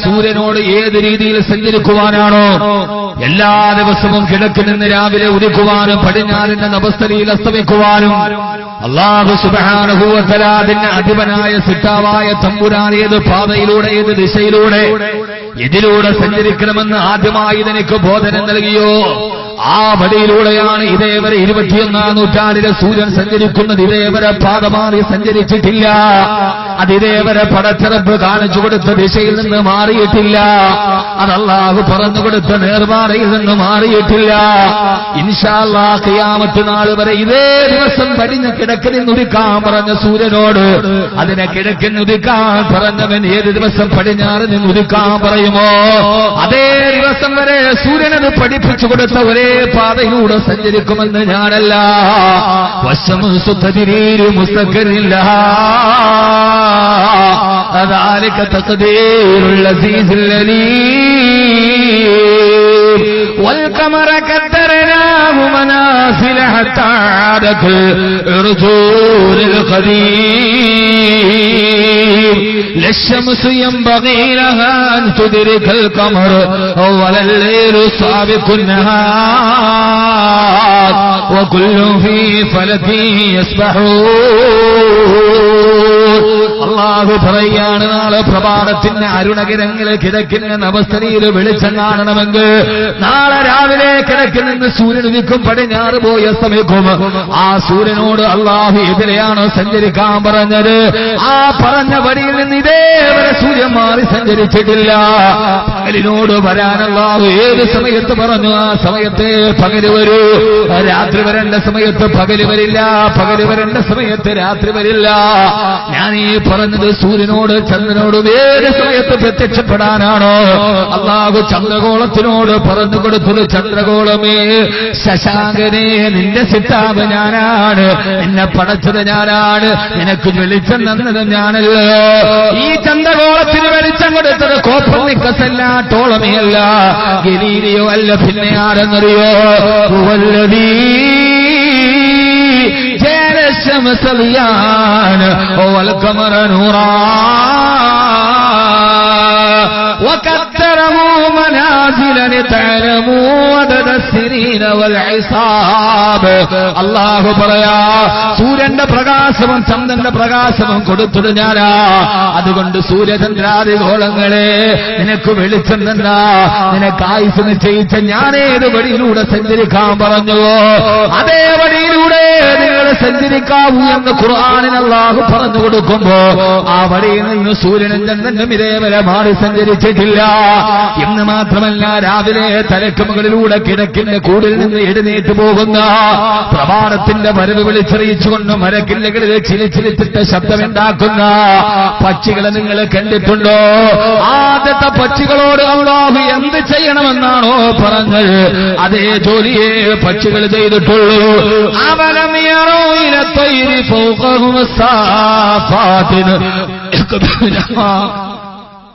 സൂര്യനോട് ഏത് രീതിയിൽ സഞ്ചരിക്കുവാനാണോ എല്ലാ ദിവസവും കിഴക്ക് നിന്ന് രാവിലെ ഉദിക്കുവാനും പടിഞ്ഞാറിന്റെ നവസ്ഥലിയിൽ അസ്തമിക്കുവാനും അള്ളാഹു അതിന്റെ അധിപനായ സിട്ടാവായ തമ്പുരാൻ ഏത് പാതയിലൂടെ ഏത് ദിശയിലൂടെ ഇതിലൂടെ സഞ്ചരിക്കണമെന്ന് ആദ്യമായി നിനക്ക് ബോധനം നൽകിയോ ആ വഴിയിലൂടെയാണ് ഇതേവരെ ഇരുപത്തിയൊന്നാം നൂറ്റാണ്ടിലെ സൂര്യൻ സഞ്ചരിക്കുന്നത്. ഇതേവരെ പാദമാറി സഞ്ചരിച്ചിട്ടില്ല. അത് പടച്ചിറപ്പ് കാണിച്ചു കൊടുത്ത ദിശയിൽ നിന്ന് മാറിയിട്ടില്ല. അത് അള്ളാഹു പറഞ്ഞു കൊടുത്ത നേർമാറയിൽ നിന്ന് മാറിയിട്ടില്ല. ഇൻഷാല്ലാ ഖിയാമത്ത് നാൾ വരെ ഇതേ ദിവസം കിഴക്കിന് നുരുക്കാൻ പറഞ്ഞ സൂര്യനോട് അതിനെ കിടക്കൻ നുരുക്കാൻ പറഞ്ഞവൻ ഏത് ദിവസം പടിഞ്ഞാറ് നിന്ന് ഉദിക്കാൻ പറയുമോ? അതേ ദിവസം വരെ സൂര്യനത് പഠിപ്പിച്ചു കൊടുത്ത ഒരേ പാതയിലൂടെ സഞ്ചരിക്കുമെന്ന് ഞാനല്ല വശമുസുത്തതിരീരു മുസ്തകരില്ല ذلك تقدير العزيز العليم والقمر قدرناه منازل حتى عاد كالعرجون القديم لا الشمس ينبغي لها أن تدرك القمر ولا الليل سابق النهار وكل في فلك يسبحون അള്ളാഹു പറയാണ് നാളെ പ്രഭാതത്തിന്റെ അരുണകിരങ്ങള് കിഴക്കിന്റെ നവസ്ഥലയിൽ വെളിച്ചം കാണണമെങ്കിൽ നാളെ രാവിലെ കിഴക്കിൽ നിന്ന് സൂര്യൻ ഉദിക്കും പടിഞ്ഞാറ് പോയ സമയക്കും ആ സൂര്യനോട് അള്ളാഹു എതിരെയാണ് സഞ്ചരിക്കാൻ പറഞ്ഞത് ആ പറഞ്ഞ വഴിയിൽ നിന്ന് ഇതേവരെ സൂര്യൻ മാറി സഞ്ചരിച്ചിട്ടില്ല. പകലിനോട് വരാനുള്ള ഏത് സമയത്ത് പറഞ്ഞു? ആ സമയത്തെ പകൽ വരൂ. രാത്രി വരേണ്ട സമയത്ത് പകൽ വരില്ല. പകൽ വരേണ്ട സമയത്ത് രാത്രി വരില്ല. ഞാൻ ഈ പറഞ്ഞത് സൂര്യനോട് ചന്ദ്രനോട് ഏത് സമയത്ത് പ്രത്യക്ഷപ്പെടാനാണോ? അള്ളാഹു ചന്ദ്രകോളത്തിനോട് പറഞ്ഞു കൊടുത്തത് ചന്ദ്രകോളമേ ശശാങ്കനെ നിന്റെ സിത്താവ് ഞാനാണ്. എന്നെ പടച്ചത് ഞാനാണ്. നിനക്ക് വെളിച്ചം തന്നത് ഞാനല്ലോ ഈ ചന്ദ്രകോളത്തിന് വെളിച്ചം കൊടുത്തത് കോപ്പർനിക്കസല്ല ടോളമേ അല്ല ഗലീലിയോ അല്ല പിന്നെ ആരെന്നറിയോ വല്ലതീ جعل الشمس ضياء والقمر نورا وكثره منازل لتعلموا عدد السنين والعصاب അള്ളാഹു പറയാ സൂര്യന്റെ പ്രകാശവും ചന്ദ്രന്റെ പ്രകാശവും കൊടുത്തത് ഞാനാ അതുകൊണ്ട് സൂര്യചന്ദ്രാദി ഗോളങ്ങളെ നിനക്ക് വെളിച്ചം തന്നാ നിനക്ക് ആയുസ് നിശ്ചയിച്ച ഞാനേത് വഴിയിലൂടെ സഞ്ചരിക്കാൻ പറഞ്ഞുവോ അതേ വഴിയിലൂടെ നിങ്ങൾ സഞ്ചരിക്കാവൂ എന്ന് ഖുർആാനിന് അള്ളാഹു പറഞ്ഞു കൊടുക്കുമ്പോ ആ വഴിയിൽ നിന്ന് സൂര്യനും ചന്ദ്രനും ഇതേവരെ മാറി സഞ്ചരിച്ചിട്ടില്ല. എന്ന് മാത്രമല്ല രാവിലെ തലക്ക് മുകളിലൂടെ കിടക്കിന് കൂടിൽ നിന്ന് എഴുന്നേറ്റ് പോകുന്ന പ്രഭാതത്തിന്റെ വരവ് വിളിച്ചറിയിച്ചുകൊണ്ട് മരക്കില്ലകളിൽ ചിലിച്ചിലിച്ചിട്ട് ശബ്ദമുണ്ടാക്കുന്ന പക്ഷികളെ നിങ്ങൾ കണ്ടിട്ടുണ്ടോ? ആദ്യത്തെ പക്ഷികളോട് അള്ളാഹു എന്ത് ചെയ്യണമെന്നാണോ പറഞ്ഞത്. അതേ ജോലിയെ പക്ഷികൾ ചെയ്തിട്ടുള്ളൂ. അവലമിയറോ إلى الطير فوقهما الصافات يقبلنا.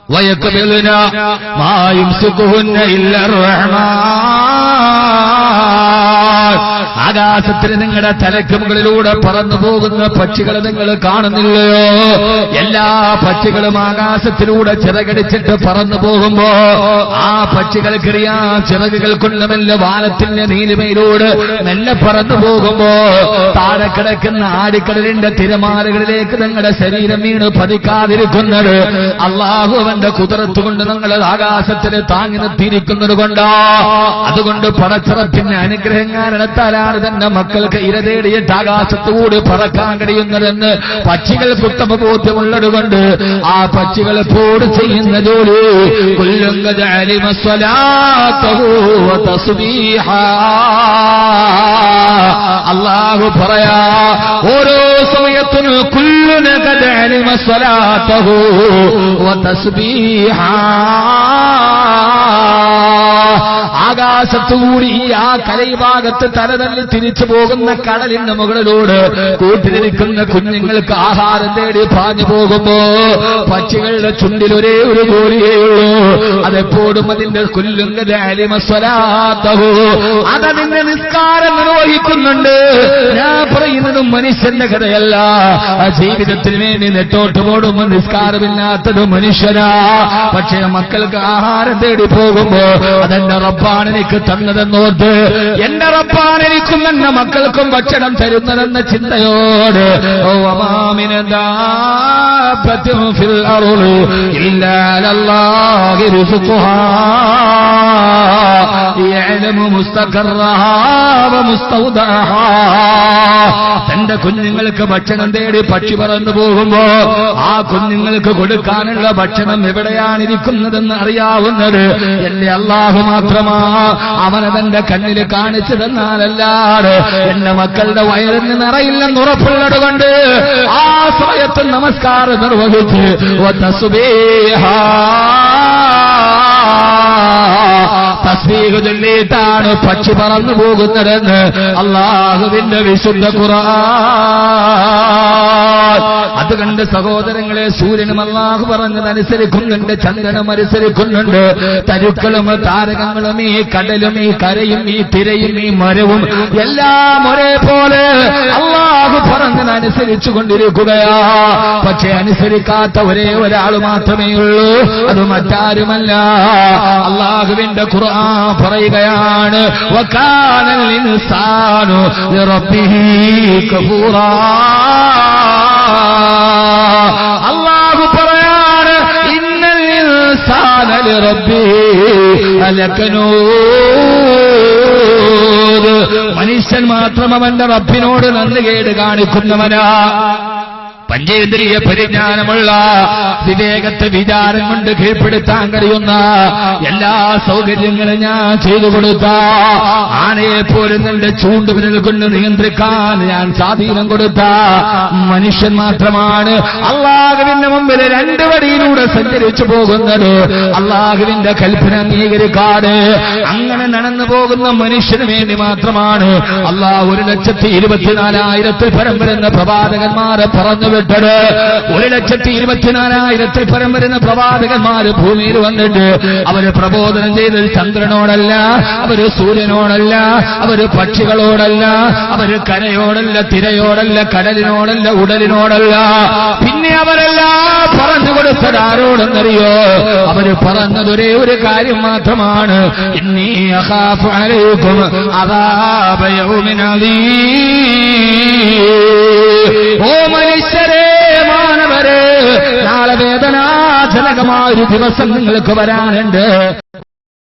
ويقبلنا ما يمسكهن إلا الرحمن. ആകാശത്തിന് നിങ്ങളുടെ തലയ്ക്ക് മുകളിലൂടെ പറന്നു പോകുന്ന പക്ഷികളെ നിങ്ങൾ കാണുന്നില്ലയോ? എല്ലാ പക്ഷികളും ആകാശത്തിലൂടെ ചിറകടിച്ചിട്ട് പറന്നു പോകുമ്പോ ആ പക്ഷികൾക്കറിയാ ചിറകുകൾ കൊണ്ട് മെല്ലെ വാനത്തിന്റെ നീലിമയിലൂടെ മെല്ലെ പറന്നു പോകുമ്പോ താഴെ കിടക്കുന്ന ആടിക്കടലിന്റെ തിരമാലകളിലേക്ക് നിങ്ങളുടെ ശരീരം വീണ് പതിക്കാതിരിക്കുന്നത് അള്ളാഹു അവന്റെ കുതിരത്ത് കൊണ്ട് നിങ്ങൾ ആകാശത്തിന് താങ്ങി നിർത്തിയിരിക്കുന്നത് കൊണ്ടാ. അതുകൊണ്ട് പടച്ചിറപ്പിന്റെ അനുഗ്രഹം കാരണത്താലാണ് തന്റെ മക്കൾക്ക് ഇര തേടിയിട്ട് ആകാശത്തുകൂടി പറക്കാൻ കഴിയുന്നതെന്ന് പക്ഷികൾ പുത്തമ ബോധ്യമുള്ളത് കൊണ്ട് ആ പക്ഷികൾ പോട് ചെയ്യുന്ന ജോലി അള്ളാഹു പറയാ ഓരോ സമയത്തും കുല്ലുനകലിമസ്വലാത്തഹോ തസ്ബീഹ. ആകാശത്തുകൂടി ആ കലൈഭാഗത്ത് തലതല്ലി തിരിച്ചു പോകുന്ന കടലിന്റെ മുകളിലൂടെ കൂട്ടിലിരിക്കുന്ന കുഞ്ഞുങ്ങൾക്ക് ആഹാരം തേടി പാഞ്ഞു പോകുമ്പോ പക്ഷികളുടെ ചുണ്ടിൽ ഒരേ ഒരു ഉള്ളൂ. അതെപ്പോഴും അതിന്റെ കുല്ലുന്നത് അലിമസ്വരാത്തവോ അതതിന്റെ നിസ്കാരം നിർവഹിക്കുന്നുണ്ട്. ഞാൻ പറയുന്നതും മനുഷ്യന്റെ കഥയല്ല. ജീവിതത്തിന് വേണ്ടി നെട്ടോട്ട് പോടുമ്പോ നിസ്കാരമില്ലാത്തത് മനുഷ്യനാ. പക്ഷേ മക്കൾക്ക് ആഹാരം തേടി പോകുമ്പോ അതെന്റെ റബ്ബാണ് എനിക്ക് തന്നതെന്നോർത്ത് എന്റെ റബ്ബാണ് എനിക്കും എന്റെ മക്കൾക്കും ഭക്ഷണം തരുന്നതെന്ന ചിന്തയോട് തന്റെ കുഞ്ഞുങ്ങൾക്ക് ഭക്ഷണം തേടി പക്ഷി പറന്നു പോകുമ്പോ ആ കുഞ്ഞുങ്ങൾക്ക് കൊടുക്കാനുള്ള ഭക്ഷണം എവിടെയാണിരിക്കുന്നതെന്ന് അറിയാവുന്നത് എന്റെ അള്ളാഹു മാത്രമാണ് അവനെ തന്റെ കണ്ണിൽ കാണിച്ചു തന്നാലല്ലാതെ എന്റെ മക്കളുടെ വയറിന് നിറയില്ലെന്ന് ഉറപ്പുള്ളത് കൊണ്ട് ആ സമയത്ത് നമസ്കാരം നിർവഹിച്ച് വതസ്ബീഹാ. തസ്ബീഹ് ചൊല്ലിയിട്ടാണ് പക്ഷി പറന്നു പോകുന്നതെന്ന് അള്ളാഹുവിന്റെ വിശുദ്ധ ഖുർആൻ അത് കണ്ട് സഹോദരങ്ങളെ സൂര്യനും അള്ളാഹു പറഞ്ഞതനുസരിക്കുന്നുണ്ട് ചന്ദ്രനും അനുസരിക്കുന്നുണ്ട് തരുക്കളും താരകങ്ങളും ഈ കടലും ഈ കരയും ഈ തിരയും ഈ മരവും എല്ലാം ഒരേപോലെ അള്ളാഹു പറഞ്ഞതനുസരിച്ചു കൊണ്ടിരിക്കുകയാ. പക്ഷെ അനുസരിക്കാത്ത ഒരേ ഒരാൾ മാത്രമേ ഉള്ളൂ. അത് മറ്റാരുമല്ല. അള്ളാഹുവിന്റെ ഖുർആൻ പറയുകയാണ് വക്കാനൽ ഇൻസാനു ലിറബ്ബിഹി കഫൂറാ. അള്ളാഹു പറയാണ് ഇന്നൽ ഇൻസാന റബ്ബി ലകനൂദ് മനുഷ്യൻ മാത്രം അവന്റെ റബ്ബിനോട് നന്ദികേട് കാണിക്കുന്നവനാ. പഞ്ചേന്ദ്രിയ പരിജ്ഞാനമുള്ള വിവേകത്തെ വിചാരം കൊണ്ട് കീഴ്പ്പെടുത്താൻ കഴിയുന്ന എല്ലാ സൗകര്യങ്ങളും ഞാൻ ചെയ്തു കൊടുത്ത ആനയെ പോലും നിന്റെ ചൂണ്ടുവിരൽ കൊണ്ട് നിയന്ത്രിക്കാൻ ഞാൻ സ്വാധീനം കൊടുത്ത മനുഷ്യൻ മാത്രമാണ്. അള്ളാഹുവിന്റെ മുമ്പിൽ രണ്ട് വടിയിലൂടെ സഞ്ചരിച്ചു പോകുന്നത് അള്ളാഹുവിന്റെ കൽപ്പന അംഗീകരിക്കാട് അങ്ങനെ നടന്നു പോകുന്ന മനുഷ്യന് വേണ്ടി മാത്രമാണ്. അള്ളാഹ് ഒരു ലക്ഷത്തി ഇരുപത്തിനാലായിരത്തിൽ പരം വരുന്ന പ്രവാചകന്മാരെ പറഞ്ഞു വിട്ടത് ഒരു ലക്ഷത്തി ഇരുപത്തിനാലായിരത്തിൽ പരം വരുന്ന പ്രവാചകന്മാര് ഭൂമിയിൽ വന്നിട്ട് അവർ പ്രബോധനം ചെയ്തത് ചന്ദ്രനോടല്ല അവർ സൂര്യനോടല്ല അവർ പക്ഷികളോടല്ല അവർ കരയോടല്ല തിരയോടല്ല കടലിനോടല്ല ഉടലിനോടല്ല. പിന്നെ അവരെല്ലാം പറഞ്ഞു കൊടുത്തത് ആരോടെന്നറിയോ? അവർ പറഞ്ഞത് ഒരേ കാര്യം മാത്രമാണ്. ഇന്നീ അഖാഫു അലൈക്കും. ഓ മനുഷ്യരെ മാനവരെ നാളെ വേദനാജനകമായ ഒരു ദിവസം നിങ്ങൾക്ക് വരാനുണ്ട്.